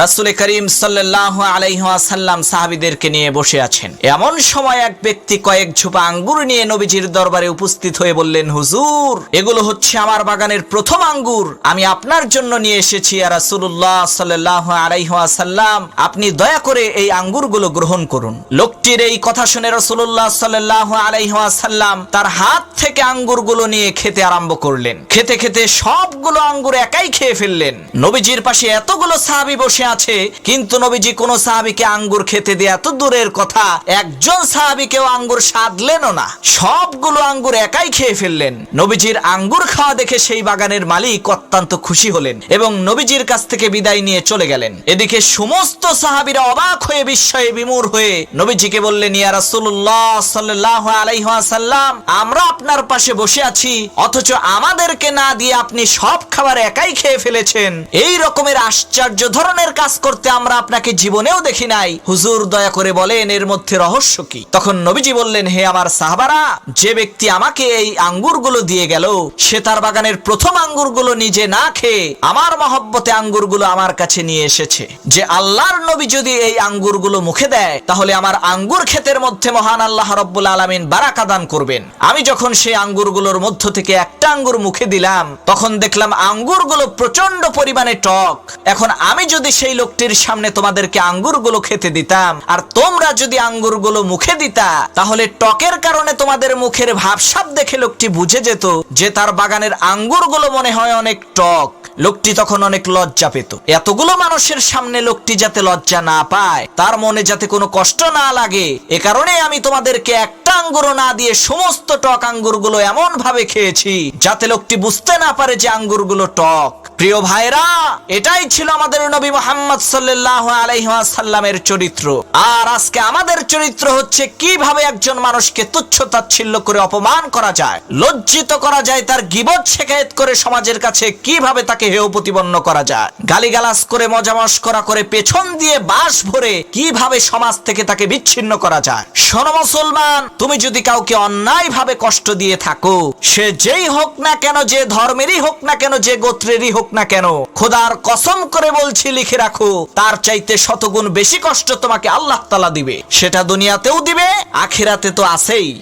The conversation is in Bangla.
রাসুল করিম সাল্লাহ আলাইহাসাল্লাম সাহাবিদেরকে নিয়ে বসে আছেন। এমন সময় এক ব্যক্তি কয়েক ঝোপা আঙ্গুর নিয়ে নবীজির দরবারে উপস্থিত হয়ে বললেন, হুজুর, এগুলো হচ্ছে আমার বাগানের প্রথম আঙ্গুর। আমি আপনার জন্য নিয়ে এসেছি আপনি দয়া করে এই আঙ্গুরগুলো গ্রহণ করুন। লোকটির এই কথা শুনে রসুল্লাহ সাল্লাহ আলাইহাসাল্লাম তার হাত থেকে আঙ্গুরগুলো নিয়ে খেতে আরম্ভ করলেন। খেতে খেতে সবগুলো আঙ্গুর একাই খেয়ে ফেললেন। নবীজির পাশে এতগুলো সাহাবি বসে আছে। কিন্তু নবীজি কোন সাহাবিকে আঙ্গুর খেতে দিয়ে এত দূরের কথা, একজন সাহাবিকেও আঙ্গুর সাধলেনও না। সবগুলো আঙ্গুর একাই খেয়ে ফেললেন। নবীজির আঙ্গুর খাওয়া দেখে সেই বাগানের মালিক অত্যন্ত খুশি হলেন এবং নবীজির কাছ থেকে বিদায় নিয়ে চলে গেলেন। এদিকে সমস্ত সাহাবিরা অবাক হয়ে বিস্ময়ে বিমূর হয়ে নবীজিকে বললেন, ইয়া রাসূলুল্লাহ সাল্লাল্লাহু আলাইহি ওয়াসাল্লাম, আমরা আপনার পাশে বসে আছি, অথচ আমাদেরকে না দিয়ে আপনি সব খাবার একাই খেয়ে ফেলেছেন। এই রকমের আশ্চর্য ধরনের কাজ করতে আমরা আপনাকে জীবনেও দেখি নাই। হুজুর দয়া করে বলেন, এর মধ্যে রহস্য কি? তখন নবীজি বললেন, হে আমার সাহাবারা, যে ব্যক্তি আমাকে এই আঙ্গুরগুলো দিয়ে গেল, সে তার বাগানের প্রথম আঙ্গুরগুলো নিজে না খেয়ে আমার মহব্বতে আঙ্গুরগুলো আমার কাছে নিয়ে এসেছে। যে আল্লাহর নবী যদি এই আঙ্গুরগুলো মুখে দেয়, তাহলে আমার আঙ্গুর ক্ষেতের মধ্যে মহান আল্লাহ রব্বুল আলমিন বারাকা দান করবেন। আমি যখন সেই আঙ্গুরগুলোর মধ্য থেকে একটা আঙ্গুর মুখে দিলাম, তখন দেখলাম আঙ্গুরগুলো প্রচণ্ড পরিমাণে টক। এখন আমি যদি সেই লোকটির সামনে তোমাদেরকে আঙ্গুরগুলো খেতে দিতাম। আর তোমরা যদি আঙ্গুরগুলো মুখে দিতা, তাহলে টকের কারণে তোমাদের মুখের ভাবসাব দেখে লোকটি বুঝে যেত যে তার বাগানের আঙ্গুরগুলো মনে হয় অনেক টক। লোকটি তখন অনেক লজ্জা পেত। এতগুলো মানুষের সামনে লোকটি যাতে লজ্জা না পায়, তার মনে যাতে কোনো কষ্ট না লাগে, এ কারণে আমি তোমাদেরকে একটা আঙ্গুরও না দিয়ে সমস্ত টক আঙ্গুরগুলো এমন ভাবে খেয়েছি, যাতে লোকটি বুঝতে না পারে যে আঙ্গুরগুলো টক। প্রিয় ভাইরা এটাই ছিল আমাদের নবী মোহাম্মদ সাল্লাহ আলাইসাল্লামের চরিত্র। আর আজকে আমাদের চরিত্র হচ্ছে কীভাবে একজন মানুষকে তুচ্ছ তাচ্ছিল্য করে অপমান করা যায়, লজ্জিত করা যায়, তার গিবত শেখায়ত করে সমাজের কাছে কীভাবে তাকে হেয় প্রতিপন্ন করা যায়, গালিগালাজ করে মজামস করা করে পেছন দিয়ে বাস ভরে কীভাবে সমাজ থেকে তাকে বিচ্ছিন্ন করা যায়। শোনো মুসলমান, তুমি যদি কাউকে অন্যায় ভাবে কষ্ট দিয়ে থাকো, সে যেই হোক না কেন, যে ধর্মেরই হোক না কেন, যে গোত্রেরই হোক না কেন? খোদার কসম করে বলছি, লিখে রাখো, তার চাইতে শতগুণ বেশি কষ্ট তোমাকে আল্লাহ তালা দিবে। সেটা দুনিয়াতেও দিবে, আখিরাতে তো আছেই।